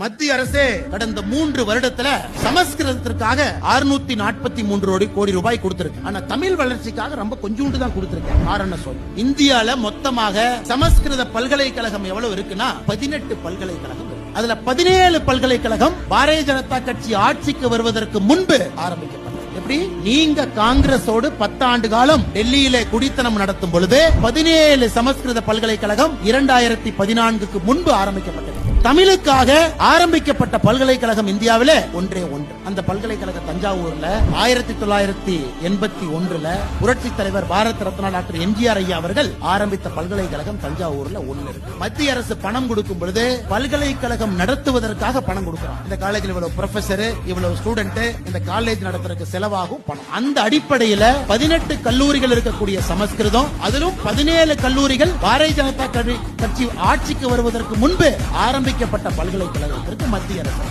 மத்திய அரசே கடந்த மூன்று வருடத்துல சமஸ்கிருதத்திற்காக 643 நாற்பத்தி மூன்று கோடி ரூபாய் கொடுத்திருக்கு. ஆனா தமிழ் வளர்ச்சிக்காக ரொம்ப கொஞ்சோண்டு தான் கொடுத்திருக்கு காரணம் சொல். இந்தியால மொத்தமாக சமஸ்கிருத பல்கலைக்கழகம் எவ்வளவு இருக்குன்னா பதினெட்டு பல்கலைக்கழகம் அதுல பதினேழு பல்கலைக்கழகம் பாரதிய ஜனதா கட்சி ஆட்சிக்கு வருவதற்கு முன்பு ஆரம்பிக்கப்பட்டது. எப்படி? நீங்க காங்கிரஸோடு பத்தாண்டு காலம் டெல்லியில குடித்தனம் நடத்தும் பொழுது பதினேழு சமஸ்கிருத பல்கலைக்கழகம் இரண்டாயிரத்தி பதினான்குக்கு முன்பு ஆரம்பிக்கப்பட்டது. தமிழுக்காக ஆரம்பிக்கப்பட்ட பல்கலைக்கழகம் இந்தியாவிலே ஒன்றே ஒன்று. அந்த பல்கலைக்கழக தஞ்சாவூர்ல ஆயிரத்தி தொள்ளாயிரத்தி எண்பத்தி ஒன்றுல புரட்சி தலைவர் பாரத் ரத்னா டாக்டர் எம்ஜிஆர் ஐயா அவர்கள் ஆரம்பித்த பல்கலைக்கழகம் தஞ்சாவூர்ல ஒண்ணு இருக்கு. மத்திய அரசு பணம் கொடுக்கும் பொழுது பல்கலைக்கழகம் நடத்துவதற்காக பணம் கொடுக்கிறான். இந்த காலேஜில் இவ்வளவு ப்ரொஃபசர் இவ்வளவு ஸ்டூடெண்ட் இந்த காலேஜ் நடத்துறதுக்கு செலவாகும் பணம். அந்த அடிப்படையில பதினெட்டு கல்லூரிகள் இருக்கக்கூடிய சமஸ்கிருதம் அதிலும் பதினேழு கல்லூரிகள் பாரதிய ஜனதா கட்சி- ஆட்சிக்கு வருவதற்கு முன்பு ஆரம்பி அறிவிக்கப்பட்ட பல்கலைக்கழகத்திற்கு மத்திய அரசு.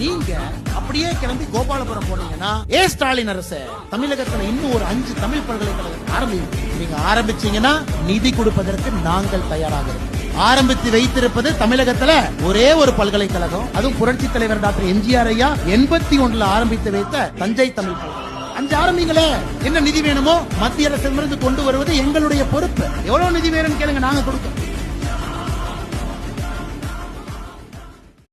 நீங்க அப்படியே கிளம்பி கோபாலபுரம் போனீங்கன்னா ஏ ஸ்டாலின் அரசு தமிழகத்துல இன்னும் ஒரு அஞ்சு தமிழ் பல்கலைக்கழகம் ஆரம்பிக்கும் நீங்க ஆரம்பிச்சீங்கன்னா நிதி கொடுப்பதற்கு நாங்கள் தயாராக இருக்கோம் ஆரம்பித்து வைத்திருப்பது தமிழகத்துல ஒரே ஒரு பல்கலைக்கழகம். அதுவும் புரட்சி தலைவர் டாக்டர் எம்ஜிஆர் ஐயா எண்பத்தி ஒண்ணுல ஆரம்பித்து வைத்த தஞ்சை தமிழ் அஞ்சு ஆரம்பிங்களே என்ன நிதி வேணுமோ மத்திய அரசிடமிருந்து கொண்டு வருவது எங்களுடைய பொறுப்பு. எவ்வளவு நிதி வேணும்னு கேளுங்க நாங்க கொடுக்கோம்